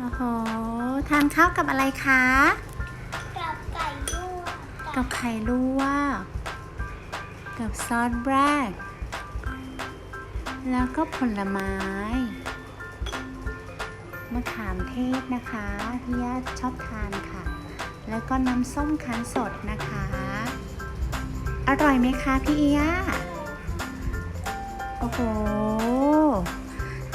โอ้โห ทานข้าวกับอะไรคะ กับไก่ลวกกับไข่ลวก กับซอสแบรกแล้วก็ผลไม้ มะขามเทศนะคะพี่ย่าชอบทานค่ะ แล้วก็น้ำส้มคั้นสดนะคะ อร่อยไหมคะพี่เอียโอ้โห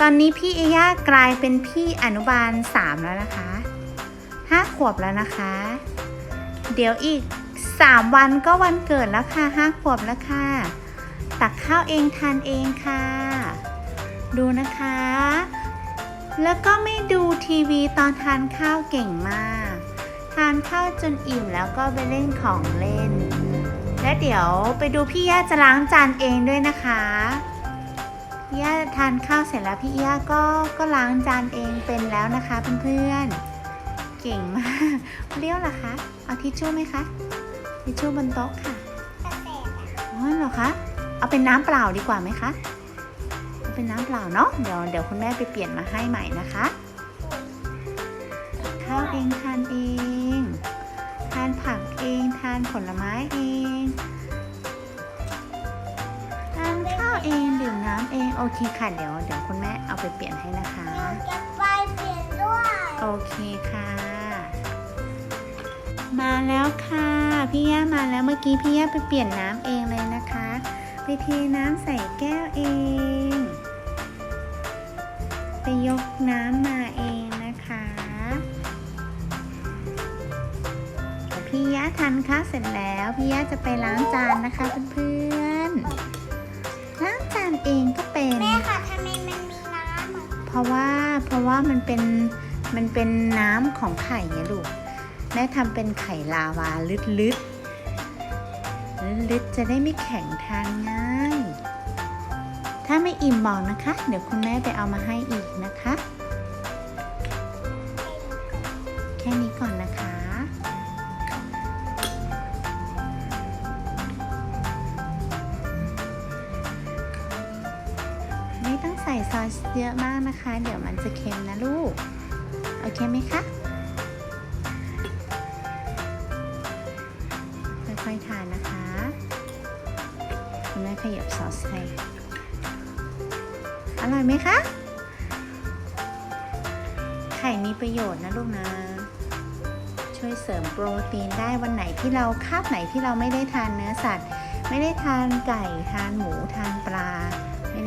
ตอนนี้พี่เอียกลายเป็นพี่อนุบาลสามแล้วนะคะห้าขวบแล้วนะคะ เดี๋ยวอีกสามวันก็วันเกิดแล้วค่ะห้าขวบแล้วค่ะ ตักข้าวเองทานเองค่ะ ดูนะคะ แล้วก็ไม่ดูทีวีตอนทานข้าวเก่งมาก ทานข้าวจนอิ่มแล้วก็ไปเล่นของเล่น และเดี๋ยวไปดูพี่ย่าจะล้างจานเองด้วยนะคะ พี่ย่าทานข้าวเสร็จแล้วพี่ย่าก็ก็ล้างจานเองเป็นแล้วนะคะเพื่อนๆเก่งมากเปรี้ยวเหรอคะเอาทิชชู่ไหมคะทิชชู่บนโต๊ะค่ะกาแฟอ๋อเหรอคะเอาเป็นน้ำเปล่าดีกว่าไหมคะเอาเป็นน้ำเปล่าเนาะเดี๋ยวเดี๋ยวคุณแม่ไปเปลี่ยนมาให้ใหม่นะคะข้าวเองทานเอง ทานผักเองทานผลไม้เอง เองโอเคค่ะเดี๋ยวเดี๋ยวคุณแม่เอาไปเปลี่ยนให้นะคะเราจะไปเปลี่ยนด้วยโอเคค่ะ มาแล้วค่ะพี่ย่ามาแล้วเมื่อกี้พี่ย่าไปเปลี่ยนน้ำเองเลยนะคะ ไปเทน้ำใส่แก้วเอง ไปยกน้ำมาเองนะคะเดี๋ยวพี่ย่าทานข้าวเสร็จแล้วพี่ย่าจะไปล้างจานนะคะเพื่อนๆล้าง จานเองก็เป็น แม่ค่ะทำไมมันมีน้ำอะเพราะว่าเพราะว่ามันเป็นมันเป็นน้ำของไข่ไงลูกแม่ทำเป็นไข่ลาวาลึดลึดลึดจะได้ไม่แข็งทานง่าย ถ้าไม่อิ่มบอกนะคะ เดี๋ยวคุณแม่ไปเอามาให้อีกนะคะ แค่นี้ก่อน ส่ซอสเยอะมากนะคะ เดี๋ยวมันจะเค็มนะลูก โอเคไหมคะ ค่อยๆทานนะคะคุณแม่ขยับซอสให้อร่อยไหมคะ ไข่มีประโยชน์นะลูกนะ ช่วยเสริมโปรตีนได้วันไหนที่เราคาบไหนที่เราไม่ได้ทานเนื้อสัตว์ ไม่ได้ทานไก่ทานหมูทานปลา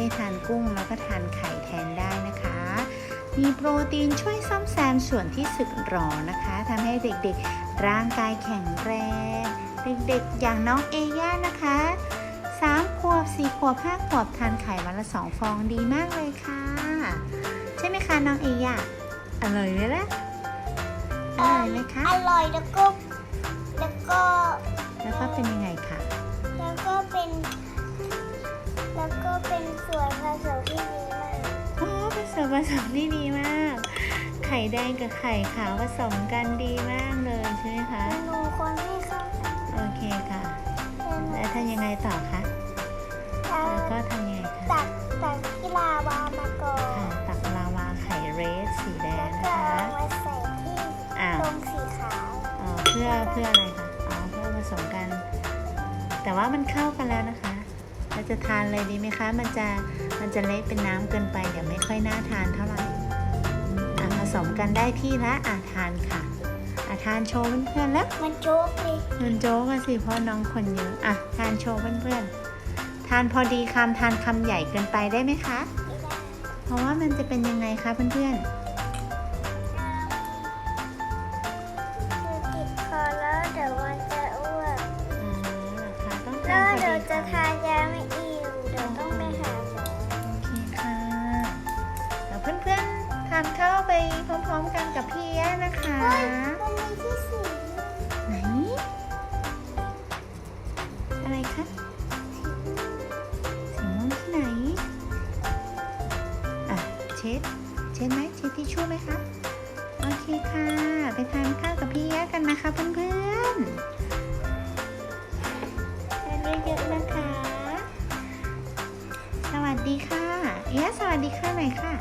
ไม่ได้ทานกุ้งแล้วก็ทานไข่แทนได้นะคะ มีโปรตีนช่วยซ่อมแซมส่วนที่สึกหรอนะคะทำให้เด็กๆ ร่างกายแข็งแรง เด็กๆ อย่างน้องเอย่านะคะ3ขวบ4ขวบ5ขวบทานไข่วันละ 2 ฟองดีมากเลยค่ะ ใช่ไหมคะน้องเอย่าอร่อยไหมล่ะอร่อยไหมคะอร่อยแล้วก็แล้วก็ แล้วก็เป็นยังไงคะแล้วก็เป็นแล้วก็ เป็นส่วนผสมที่ดีมากอ๋อเป็นส่วนผสมที่ดีมาก ไข่แดงกับไข่ขาวผสมกันดีมากเลยใช่ไหมคะ หนูคนที่เข้ากันโอเคค่ะเป็นแล้วทำยังไงต่อคะ แล้วก็ทำยังไงคะตักตักที่ลาวามาก่อนค่ะตักลาวาไข่เรสสีแดแล้งวนะก็คะเอามาใส่ที่อ้าวตรงสีขาวอ๋อเพื่อเพื่ออะไรคะ อ๋อ เพื่อผสมกัน แต่ว่ามันเข้ากันแล้วนะคะเรา จะทานเลยดีไหมคะ มันจะมันจะเละเป็นน้ำเกินไปเดี๋ยวไม่ค่อยน่าทานเท่าไหร่อะผสมกันได้ที่ละอะทานค่ะอะทานโชว์เพื่อนๆแล้วมันโจ๊กเลยมันโจ๊กอะสิเพราะน้องคนเยอะอะทานโชว์เพื่อนๆทานพอดีคำทานคำใหญ่เกินไปได้ไหมคะไม่ได้เพราะว่ามันจะเป็นยังไงคะเพื่อนคืานข้าวไปพร้อมๆกันกับพี่แย้นะคะเฮ้ยมันมีที่สีไหน อะไรคะสีม่วงที่ไหน อะ เช็ด เช็ดไหมเช็ดทิชชู่ไหมคะ โอเคค่ะ ไปทานข้าวกับพี่แย้กันนะคะเพื่อนๆทานเยอะๆนะคะ สวัสดีค่ะเอ๊ะสวัสดีค่ะหน่อยค่ะ